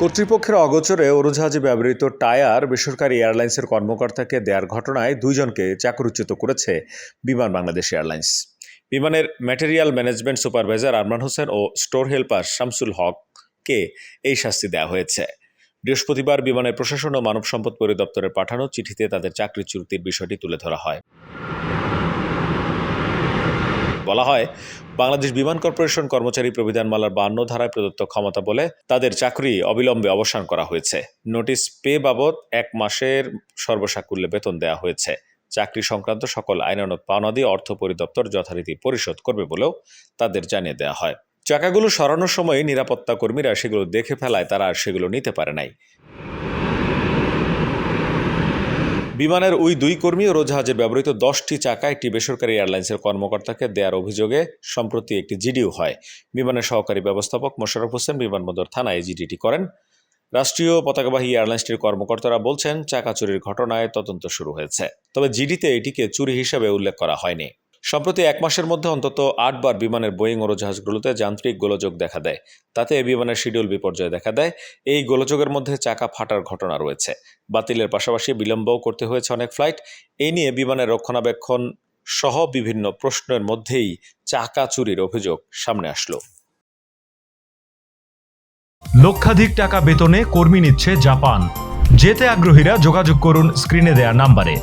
কর্তৃপক্ষের অগোচরে উড়োজাহাজে ব্যবহৃত টায়ার বেসরকারি এয়ারলাইন্সের কর্মকর্তাকে দেওয়ার ঘটনায় দুইজনকে চাকরিচ্যুত করেছে বিমান বাংলাদেশ এয়ারলাইন্স। বিমানের material management supervisor Arman Hossain ও স্টোর হেল্পার শামসুল হককে এই শাস্তি দেওয়া হয়েছে। বৃহস্পতিবার বিমানের প্রশাসন ও মানব সম্পদ পরিদপ্তরের পাঠানো চিঠিতে তাদের চাকরিচ্যুতির বিষয়টি তুলে ধরা হয়। বলা হয়, বাংলাদেশ বিমান কর্পোরেশন কর্মচারী প্রবিধানমালার বান্ন ধারায় প্রদত্ত ক্ষমতা বলে তাদের চাকরি অবিলম্বে অবসান করা হয়েছে। নোটিশ পে বাবদ এক মাসের সর্বসাকুল্যে বেতন দেওয়া হয়েছে। চাকরি সংক্রান্ত সকল আইনানুগ পাওনা দিয়ে অর্থ পরিদপ্তর যথারীতি পরিশোধ করবে বলেও তাদের জানিয়ে দেওয়া হয়। চাকাগুলো সরানোর সময় নিরাপত্তা কর্মীরা সেগুলো দেখে ফেলায় তারা আর সেগুলো নিতে পারে নাই। বিমানের ওই দুই কর্মী ও ব্যবহৃত দশটি চাকা একটি বেসরকারি এয়ারলাইন্সের কর্মকর্তাকে দেওয়ার অভিযোগে সম্প্রতি একটি জিডিও হয়। বিমানের সহকারী ব্যবস্থাপক মোশাররফ হোসেন বিমানবন্দর থানায় জিডিটি করেন। রাষ্ট্রীয় পতাকাবাহী এয়ারলাইন্সটির কর্মকর্তারা বলছেন, চাকা চুরির ঘটনায় তদন্ত শুরু হয়েছে। তবে জিডিতে এটিকে চুরি হিসাবে উল্লেখ করা হয়নি। সম্প্রতি এক মাসের মধ্যে অন্তত আটবার বিমানের বোয়িং উড়োজাহাজগুলোতে যান্ত্রিক গোলযোগ দেখা দেয়। তাতে বিমানের শিডিউল বিপর্যয় দেখা দেয়। এই গোলযোগের মধ্যে চাকা ফাটার ঘটনা রয়েছে। বাতিলের পাশাপাশি বিলম্বও করতে হয়েছে অনেক ফ্লাইট। এই নিয়ে বিমানের রক্ষণাবেক্ষণ সহ বিভিন্ন প্রশ্নের মধ্যেই চাকা চুরির অভিযোগ সামনে আসলো। লক্ষাধিক টাকা বেতনে কর্মী নিচ্ছে জাপান। যেতে আগ্রহীরা যোগাযোগ করুন স্ক্রিনে দেয়া নাম্বারে।